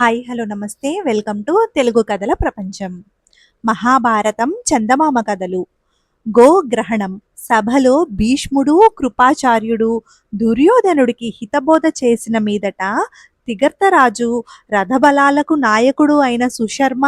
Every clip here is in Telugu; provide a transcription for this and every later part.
హాయ్ హలో నమస్తే. వెల్కమ్ టు తెలుగు కథల ప్రపంచం. మహాభారతం చందమామ కథలు. గోగ్రహణం సభలో భీష్ముడు కృపాచార్యుడు దుర్యోధనుడికి హితబోధ చేసిన మీదట తిగర్తరాజు రథబలాలకు నాయకుడు అయిన సుశర్మ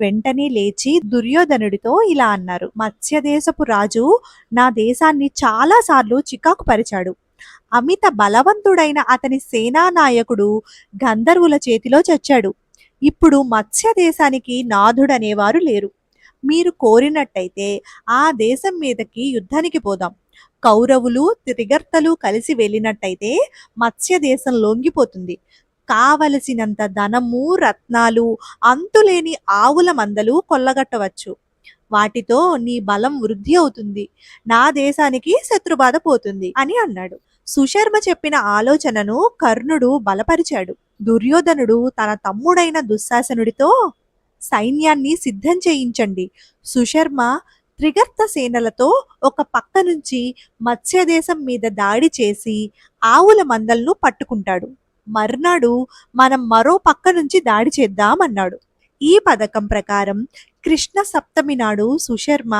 వెంటనే లేచి దుర్యోధనుడితో ఇలా అన్నారు. మత్స్యదేశపు రాజు నా దేశాన్ని చాలాసార్లు చికాకు పరిచాడు అమిత బలవంతుడైన అతని సేనా నాయకుడు గంధర్వుల చేతిలో చచ్చాడు. ఇప్పుడు మత్స్య దేశానికి నాథుడనేవారు లేరు. మీరు కోరినట్టయితే ఆ దేశం మీదకి యుద్ధానికి పోదాం. కౌరవులు త్రిగర్తలు కలిసి వెళ్ళినట్టయితే మత్స్య దేశం లొంగిపోతుంది. కావలసినంత ధనము రత్నాలు అంతులేని ఆవుల మందలు కొల్లగట్టవచ్చు. వాటితో నీ బలం వృద్ధి అవుతుంది. నా దేశానికి శత్రుబాధ పోతుంది అని అన్నాడు. సుశర్మ చెప్పిన ఆలోచనను కర్ణుడు బలపరిచాడు. దుర్యోధనుడు తన తమ్ముడైన దుశ్శాసనుడితో సైన్యాన్ని సిద్ధం చేయించండి. సుశర్మ త్రిగర్త సేనలతో ఒక పక్క నుంచి మత్స్యదేశం మీద దాడి చేసి ఆవుల మందలను పట్టుకుంటాడు. మర్నాడు మనం మరో పక్క నుంచి దాడి చేద్దామన్నాడు. ఈ పథకం ప్రకారం కృష్ణ సప్తమి నాడు సుశర్మ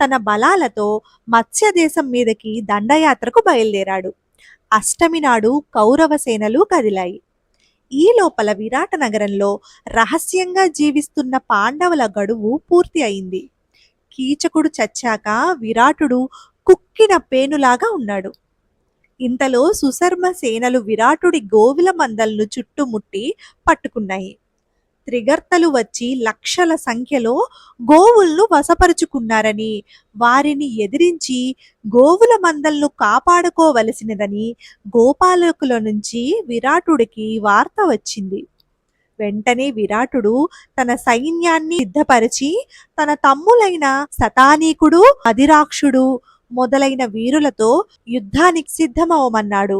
తన బలాలతో మత్స్యదేశం మీదకి దండయాత్రకు బయలుదేరాడు. అష్టమి నాడు కౌరవ సేనలు కదిలాయి. ఈ లోపల విరాట నగరంలో రహస్యంగా జీవిస్తున్న పాండవుల గడువు పూర్తి అయింది. కీచకుడు చచ్చాక విరాటుడు కుక్కిన పేనులాగా ఉన్నాడు. ఇంతలో సుశర్మ సేనలు విరాటుడి గోవిల మందలను చుట్టుముట్టి పట్టుకున్నాయి. త్రిగర్తలు వచ్చి లక్షల సంఖ్యలో గోవులను వశపరుచుకున్నారని వారిని ఎదిరించి గోవుల మందలను కాపాడుకోవలసినదని గోపాలకుల నుంచి విరాటుడికి వార్త వచ్చింది. వెంటనే విరాటుడు తన సైన్యాన్ని సిద్ధపరిచి తన తమ్ములైన శతానీకుడు అధిరాక్షుడు మొదలైన వీరులతో యుద్ధానికి సిద్ధమవమన్నాడు.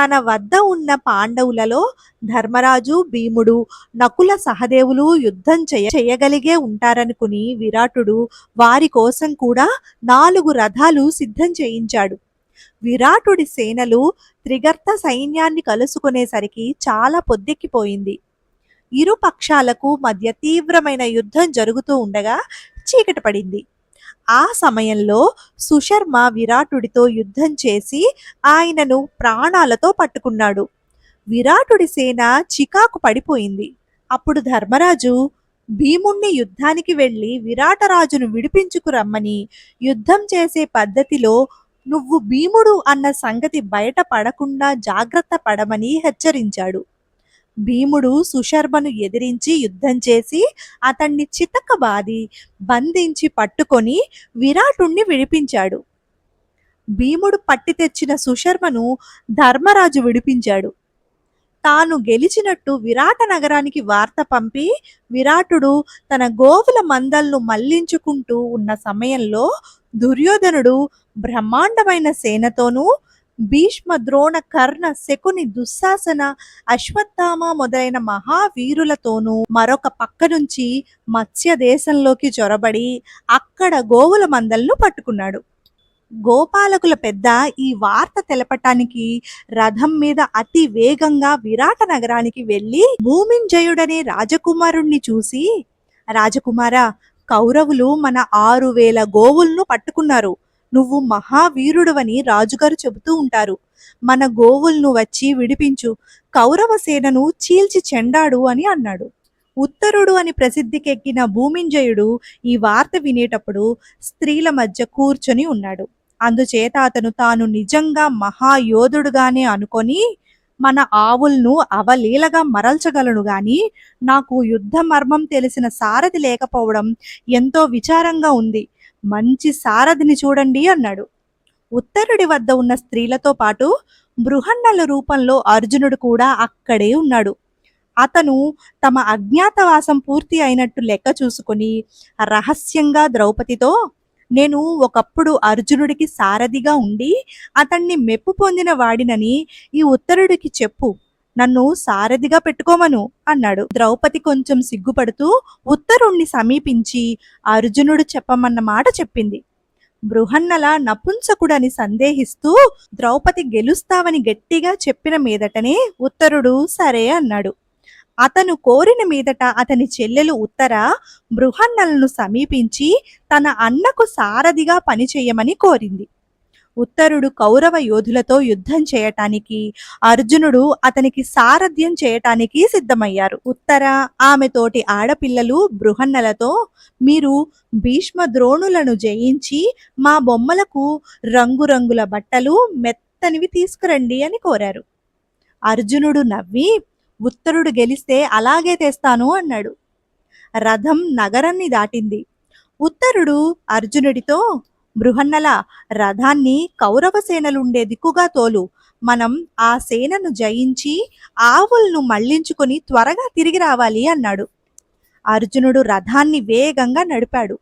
తన వద్ద ఉన్న పాండవులలో ధర్మరాజు భీముడు నకుల సహదేవులు యుద్ధం చేయ చేయగలిగే ఉంటారనుకుని విరాటుడు వారి కోసం కూడా నాలుగు రథాలు సిద్ధం చేయించాడు. విరాటుడి సేనలు త్రిగర్త సైన్యాన్ని కలుసుకునేసరికి చాలా పొద్దెక్కిపోయింది. ఇరు పక్షాలకు మధ్య తీవ్రమైన యుద్ధం జరుగుతూ ఉండగా చీకటి పడింది. ఆ సమయంలో సుశర్మ విరాటుడితో యుద్ధం చేసి ఆయనను ప్రాణాలతో పట్టుకున్నాడు. విరాటుడి సేన చికాకు పడిపోయింది. అప్పుడు ధర్మరాజు భీముణ్ణి యుద్ధానికి వెళ్ళి విరాటరాజును విడిపించుకురమ్మని యుద్ధం చేసే పద్ధతిలో నువ్వు భీముడు అన్న సంగతి బయట పడకుండా జాగ్రత్త పడమని హెచ్చరించాడు. భీముడు సుశర్మను ఎదిరించి యుద్ధం చేసి అతన్ని చితకబాది బంధించి పట్టుకొని విరాటుణ్ణి విడిపించాడు. భీముడు పట్టి తెచ్చిన సుశర్మను ధర్మరాజు విడిపించాడు. తాను గెలిచినట్టు విరాట నగరానికి వార్త పంపి విరాటుడు తన గోవుల మందలను మళ్ళించుకుంటూ ఉన్న సమయంలో దుర్యోధనుడు బ్రహ్మాండమైన సేనతోనూ భీష్మ ద్రోణ కర్ణ శకుని దుశ్శాసన అశ్వత్థామ మొదలైన మహావీరులతోనూ మరొక పక్క నుంచి మత్స్య దేశంలోకి చొరబడి అక్కడ గోవుల మందలను పట్టుకున్నాడు. గోపాలకుల పెద్ద ఈ వార్త తెలపటానికి రథం మీద అతి వేగంగా విరాట నగరానికి వెళ్ళి భూమింజయుడనే రాజకుమారుణ్ణి చూసి రాజకుమార కౌరవులు మన ఆరు వేల గోవులను పట్టుకున్నారు. నువ్వు మహావీరుడవని రాజుగారు చెబుతూ ఉంటారు. మన గోవులను వచ్చి విడిపించు. కౌరవ సేనను చీల్చి చెండాడు అని అన్నాడు. ఉత్తరుడు అని ప్రసిద్ధికెక్కిన భూమింజయుడు ఈ వార్త వినేటప్పుడు స్త్రీల మధ్య కూర్చొని ఉన్నాడు. అందుచేత అతను తాను నిజంగా మహాయోధుడుగానే అనుకొని మన ఆవులను అవలీలగా మరల్చగలను గాని నాకు యుద్ధ మర్మం తెలిసిన సారథి లేకపోవడం ఎంతో విచారంగా ఉంది. మంచి సారథిని చూడండి అన్నాడు. ఉత్తరుడి వద్ద ఉన్న స్త్రీలతో పాటు బృహన్నల రూపంలో అర్జునుడు కూడా అక్కడే ఉన్నాడు. అతను తమ అజ్ఞాతవాసం పూర్తి అయినట్టు లెక్క చూసుకొని రహస్యంగా ద్రౌపదితో నేను ఒకప్పుడు అర్జునుడికి సారథిగా ఉండి అతన్ని మెప్పు పొందిన వాడినని ఈ ఉత్తరుడికి చెప్పు. నన్ను సారథిగా పెట్టుకోమను అన్నాడు. ద్రౌపది కొంచెం సిగ్గుపడుతూ ఉత్తరుణ్ణి సమీపించి అర్జునుడు చెప్పమన్న మాట చెప్పింది. బృహన్నల నపుంసకుడని సందేహిస్తూ ద్రౌపది గెలుస్తావని గట్టిగా చెప్పిన మీదటనే ఉత్తరుడు సరే అన్నాడు. అతను కోరిన మీదట అతని చెల్లెలు ఉత్తర బృహన్నలను సమీపించి తన అన్నకు సారథిగా పనిచేయమని కోరింది. ఉత్తరుడు కౌరవ యోధులతో యుద్ధం చేయటానికి అర్జునుడు అతనికి సారథ్యం చేయటానికి సిద్ధమయ్యారు. ఉత్తర ఆమె తోటి ఆడపిల్లలు బృహన్నలతో మీరు భీష్మ ద్రోణులను జయించి మా బొమ్మలకు రంగురంగుల బట్టలు మెత్తనివి తీసుకురండి అని కోరారు. అర్జునుడు నవ్వి ఉత్తరుడు గెలిస్తే అలాగే తెస్తాను అన్నాడు. రథం నగరాన్ని దాటింది. ఉత్తరుడు అర్జునుడితో బృహన్నల రథాన్ని కౌరవ సేనలుండే దిక్కుగా తోలు. మనం ఆ సేనను జయించి ఆవులను మళ్ళించుకుని త్వరగా తిరిగి రావాలి అన్నాడు. అర్జునుడు రథాన్ని వేగంగా నడిపాడు.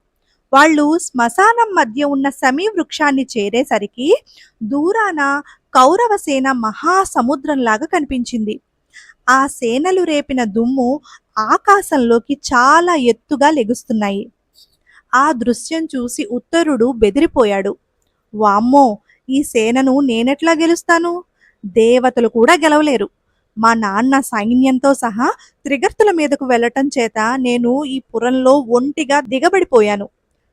వాళ్ళు శ్మశానం మధ్య ఉన్న సమీ వృక్షాన్ని చేరేసరికి దూరాన కౌరవ సేన మహాసముద్రంలాగా కనిపించింది. ఆ సేనలు రేపిన దుమ్ము ఆకాశంలోకి చాలా ఎత్తుగా లెగుస్తున్నాయి. ఆ దృశ్యం చూసి ఉత్తరుడు బెదిరిపోయాడు. వామ్మో ఈ సేనను నేనెట్లా గెలుస్తాను? దేవతలు కూడా గెలవలేరు. మా నాన్న సైన్యంతో సహా త్రిగర్తుల మీదకు వెళ్ళటం చేత నేను ఈ పురంలో ఒంటిగా దిగబడిపోయాను.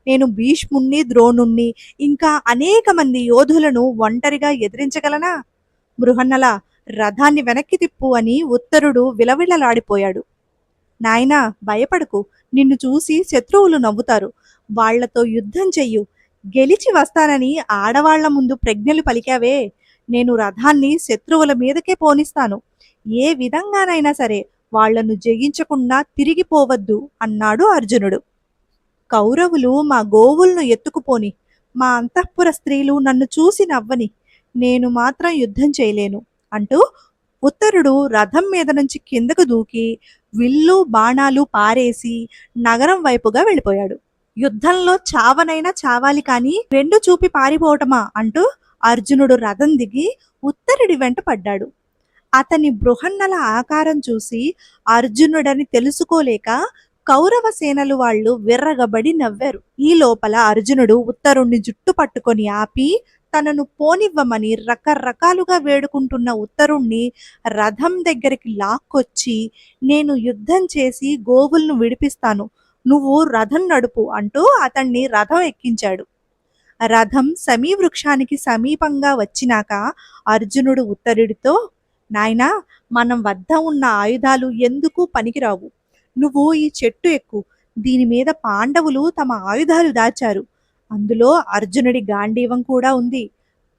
నేను భీష్ముణ్ణి ద్రోణుణ్ణి ఇంకా అనేక మంది యోధులను ఒంటరిగా ఎదిరించగలనా? బృహన్నల రథాన్ని వెనక్కి తిప్పు అని ఉత్తరుడు విలవిలలాడిపోయాడు. నాయనా భయపడకు. నిన్ను చూసి శత్రువులు నవ్వుతారు. వాళ్ళతో యుద్ధం చెయ్యు. గెలిచి వస్తానని ఆడవాళ్ళ ముందు ప్రజ్ఞలు పలికావే. నేను రథాన్ని శత్రువుల మీదకే పోనిస్తాను. ఏ విధంగానైనా సరే వాళ్ళను జయించకుండా తిరిగిపోవద్దు అన్నాడు అర్జునుడు. కౌరవులు మా గోవులను ఎత్తుకుపోని మా అంతఃపుర స్త్రీలు నన్ను చూసి నవ్వని నేను మాత్రం యుద్ధం చేయలేను అంటూ ఉత్తరుడు రథం మీద నుంచి కిందకు దూకి విల్లు బాణాలు పారేసి నగరం వైపుగా వెళ్ళిపోయాడు. యుద్ధంలో చావనైనా చావాలి కానీ రెండు చూపి పారిపోవటమా అంటూ అర్జునుడు రథం దిగి ఉత్తరుడి వెంట పడ్డాడు. అతని బృహన్నల ఆకారం చూసి అర్జునుడని తెలుసుకోలేక కౌరవ సేనలు వాళ్ళు విర్రగబడి నవ్వారు. ఈ లోపల అర్జునుడు ఉత్తరుణ్ణి జుట్టు పట్టుకొని ఆపి తనను పోనివ్వమని రకరకాలుగా వేడుకుంటున్న ఉత్తరుణ్ణి రథం దగ్గరికి లాక్కొచ్చి నేను యుద్ధం చేసి గోవులను విడిపిస్తాను. నువ్వు రథం నడుపు అంటూ అతన్ని రథం ఎక్కించాడు. రథం సమీ వృక్షానికి సమీపంగా వచ్చినాక అర్జునుడు ఉత్తరుడితో నాయనా మనం వద్ద ఉన్న ఆయుధాలు ఎందుకు పనికిరావు? నువ్వు ఈ చెట్టు ఎక్కు. దీని మీద పాండవులు తమ ఆయుధాలు దాచారు. అందులో అర్జునుడి గాంధీవం కూడా ఉంది.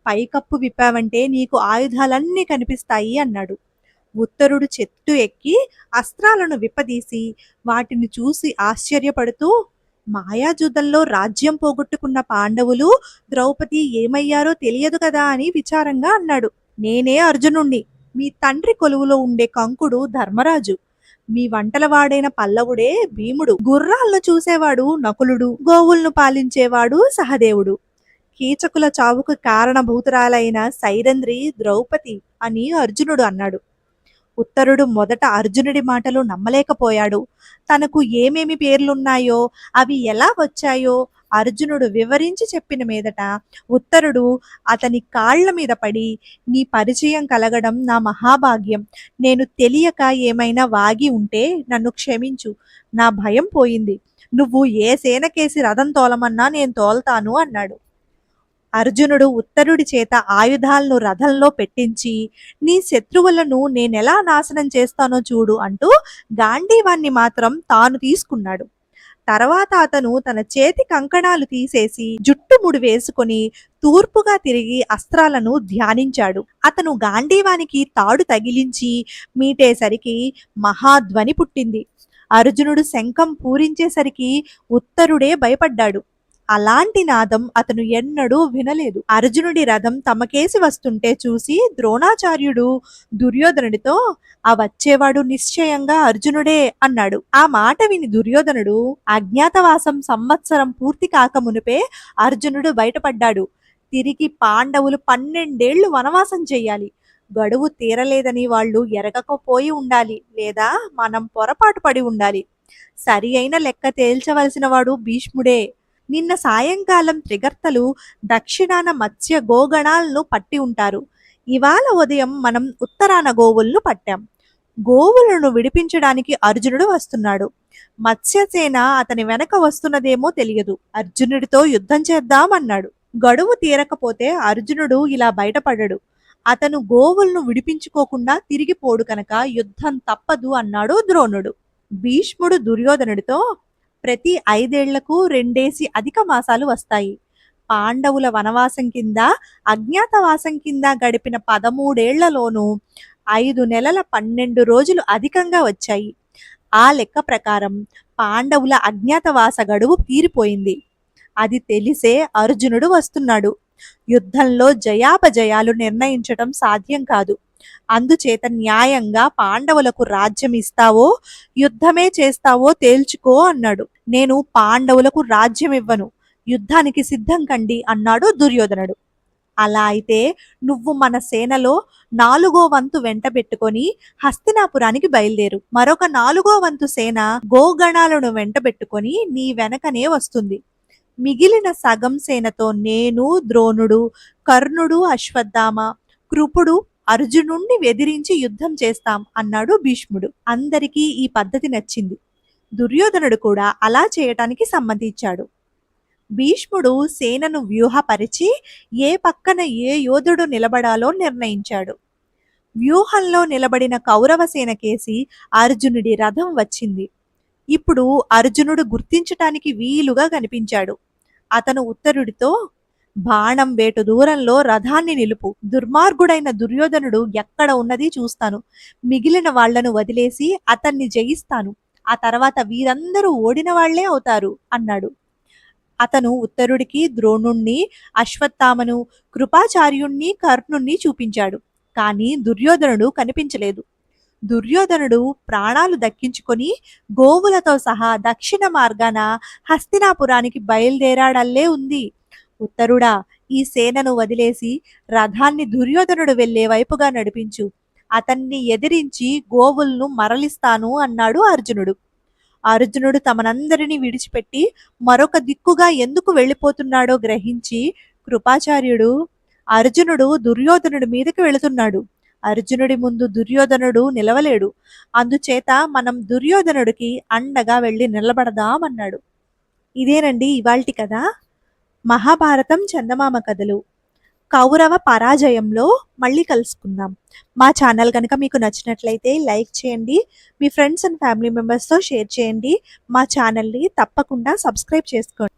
పైకప్పు విప్పావంటే నీకు ఆయుధాలన్నీ కనిపిస్తాయి అన్నాడు. ఉత్తరుడు చెట్టు ఎక్కి అస్త్రాలను విప్పదీసి వాటిని చూసి ఆశ్చర్యపడుతూ మాయాజుదంలో రాజ్యం పోగొట్టుకున్న పాండవులు ద్రౌపది ఏమయ్యారో తెలియదు కదా అని విచారంగా అన్నాడు. నేనే అర్జునుణ్ణి. మీ తండ్రి కొలువులో ఉండే కంకుడు ధర్మరాజు. మీ వంటలవాడైన పల్లవుడే భీముడు. గుర్రాలను చూసేవాడు నకులుడు. గోవులను పాలించేవాడు సహదేవుడు. కీచకుల చావుకు కారణభూతురాలైన సైరంధ్రి ద్రౌపది అని అర్జునుడు అన్నాడు. ఉత్తరుడు మొదట అర్జునుడి మాటలు నమ్మలేకపోయాడు. తనకు ఏమేమి పేర్లున్నాయో అవి ఎలా వచ్చాయో అర్జునుడు వివరించి చెప్పిన మీదట ఉత్తరుడు అతని కాళ్ళ మీద పడి నీ పరిచయం కలగడం నా మహాభాగ్యం. నేను తెలియక ఏమైనా వాగి ఉంటే నన్ను క్షమించు. నా భయం పోయింది. నువ్వు ఏ సేనకేసి రథం తోలమన్నా నేను తోల్తాను అన్నాడు. అర్జునుడు ఉత్తరుడి చేత ఆయుధాలను రథంలో పెట్టించి నీ శత్రువులను నేనెలా నాశనం చేస్తానో చూడు అంటూ గాంధీవాన్ని మాత్రం తాను తీసుకున్నాడు. తర్వాత అతను తన చేతి కంకణాలు తీసేసి జుట్టు ముడి వేసుకొని తూర్పుగా తిరిగి అస్త్రాలను ధ్యానించాడు. అతను గాంధీవానికి తాడు తగిలించి మీటేసరికి మహాధ్వని పుట్టింది. అర్జునుడు శంఖం పూరించేసరికి ఉత్తరుడే భయపడ్డాడు. అలాంటి నాదం అతను ఎన్నడూ వినలేదు. అర్జునుడి రథం తమకేసి వస్తుంటే చూసి ద్రోణాచార్యుడు దుర్యోధనుడితో ఆ వచ్చేవాడు నిశ్చయంగా అర్జునుడే అన్నాడు. ఆ మాట విని దుర్యోధనుడు అజ్ఞాతవాసం సంవత్సరం పూర్తి కాక మునిపే అర్జునుడు బయటపడ్డాడు. తిరిగి పాండవులు పన్నెండేళ్ళు వనవాసం చెయ్యాలి గడువు తీరలేదని వాళ్ళు ఎరగకపోయి ఉండాలి లేదా మనం పొరపాటు పడి ఉండాలి. సరి అయిన లెక్క తేల్చవలసిన వాడు భీష్ముడే నిన్న సాయంకాలం త్రిగర్తలు దక్షిణాన మత్స్య గోగణాలను పట్టి ఉంటారు. ఇవాళ ఉదయం మనం ఉత్తరాన గోవులను పట్టాం. గోవులను విడిపించడానికి అర్జునుడు వస్తున్నాడు. మత్స్యసేన అతని వెనక వస్తున్నదేమో తెలియదు. అర్జునుడితో యుద్ధం చేద్దామన్నాడు. గడువు తీరకపోతే అర్జునుడు ఇలా బయటపడడు. అతను గోవులను విడిపించుకోకుండా తిరిగిపోడు కనుక యుద్ధం తప్పదు అన్నాడు ద్రోణుడు. భీష్ముడు దుర్యోధనుడితో ప్రతి ఐదేళ్ళకు రెండేసి అధిక మాసాలు వస్తాయి. పాండవుల వనవాసం కింద అజ్ఞాతవాసం కింద గడిపిన పదమూడేళ్ళలోనూ ఐదు నెలల పన్నెండు రోజులు అధికంగా వచ్చాయి. ఆ లెక్క ప్రకారం పాండవుల అజ్ఞాతవాస గడువు తీరిపోయింది. అది తెలిసే అర్జునుడు వస్తున్నాడు. యుద్ధంలో జయాపజయాలు నిర్ణయించటం సాధ్యం కాదు. అందుచేత న్యాయంగా పాండవులకు రాజ్యం ఇస్తావో యుద్ధమే చేస్తావో తేల్చుకో అన్నాడు. నేను పాండవులకు రాజ్యం ఇవ్వను. యుద్ధానికి సిద్ధం కండి అన్నాడు దుర్యోధనుడు. అలా అయితే నువ్వు మన సేనలో నాలుగో వంతు వెంట పెట్టుకొని హస్తినాపురానికి బయలుదేరు. మరొక నాలుగో వంతు సేన గోగణాలను వెంట పెట్టుకొని నీ వెనకనే వస్తుంది. మిగిలిన సగం సేనతో నేను ద్రోణుడు కర్ణుడు అశ్వత్థామ కృపుడు అర్జునుణ్ణి వెదిరించి యుద్ధం చేస్తాం అన్నాడు భీష్ముడు. అందరికీ ఈ పద్ధతి నచ్చింది. దుర్యోధనుడు కూడా అలా చేయటానికి సమ్మతించాడు. భీష్ముడు సేనను వ్యూహపరిచి ఏ పక్కన ఏ యోధుడు నిలబడాలో నిర్ణయించాడు. వ్యూహంలో నిలబడిన కౌరవ సేనకేసి అర్జునుడి రథం వచ్చింది. ఇప్పుడు అర్జునుడు గుర్తించటానికి వీలుగా కనిపించాడు. అతను ఉత్తరుడితో బాణం వేటు దూరంలో రథాన్ని నిలుపు. దుర్మార్గుడైన దుర్యోధనుడు ఎక్కడ ఉన్నది చూస్తాను. మిగిలిన వాళ్ళను వదిలేసి అతన్ని జయిస్తాను. ఆ తర్వాత వీరందరూ ఓడిన వాళ్ళే అవుతారు అన్నాడు. అతను ఉత్తరుడికి ద్రోణుణ్ణి అశ్వత్థామను కృపాచార్యుణ్ణి కర్ణుణ్ణి చూపించాడు. కానీ దుర్యోధనుడు కనిపించలేదు. దుర్యోధనుడు ప్రాణాలు దక్కించుకొని గోవులతో సహా దక్షిణ మార్గాన హస్తినాపురానికి బయలుదేరాడల్లే ఉంది. ఉత్తరుడా ఈ సేనను వదిలేసి రథాన్ని దుర్యోధనుడు వెళ్ళే వైపుగా నడిపించు. అతన్ని ఎదిరించి గోవులను మరలిస్తాను అన్నాడు అర్జునుడు. అర్జునుడు తమనందరినీ విడిచిపెట్టి మరొక దిక్కుగా ఎందుకు వెళ్ళిపోతున్నాడో గ్రహించి కృపాచార్యుడు అర్జునుడు దుర్యోధనుడి మీదకి వెళుతున్నాడు. అర్జునుడి ముందు దుర్యోధనుడు నిలవలేడు. అందుచేత మనం దుర్యోధనుడికి అండగా వెళ్ళి నిలబడదామన్నాడు. ఇదేనండి ఇవాల్టి కదా మహాభారతం చందమామ కథలు. కౌరవ పరాజయంలో మళ్ళీ కలుసుకుందాం. మా ఛానల్ కనుక మీకు నచ్చినట్లయితే లైక్ చేయండి మీ ఫ్రెండ్స్ అండ్ ఫ్యామిలీ మెంబర్స్తో షేర్ చేయండి మా ఛానల్ని తప్పకుండా సబ్స్క్రైబ్ చేసుకోండి.